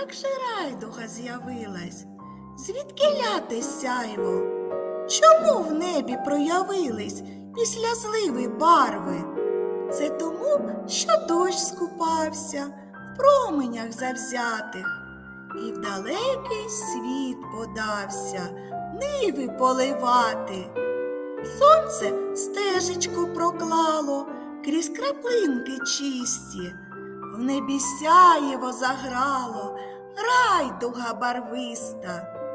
як же райдуга з'явилась, звідки ляти сяйво? Чому в небі проявились після зливи барви? Це тому, що дощ скупався в променях завзятих, і в далекий світ подався ниви поливати. Сонце стежечку проклало крізь краплинки чисті в небі заграло, райдуга барвиста.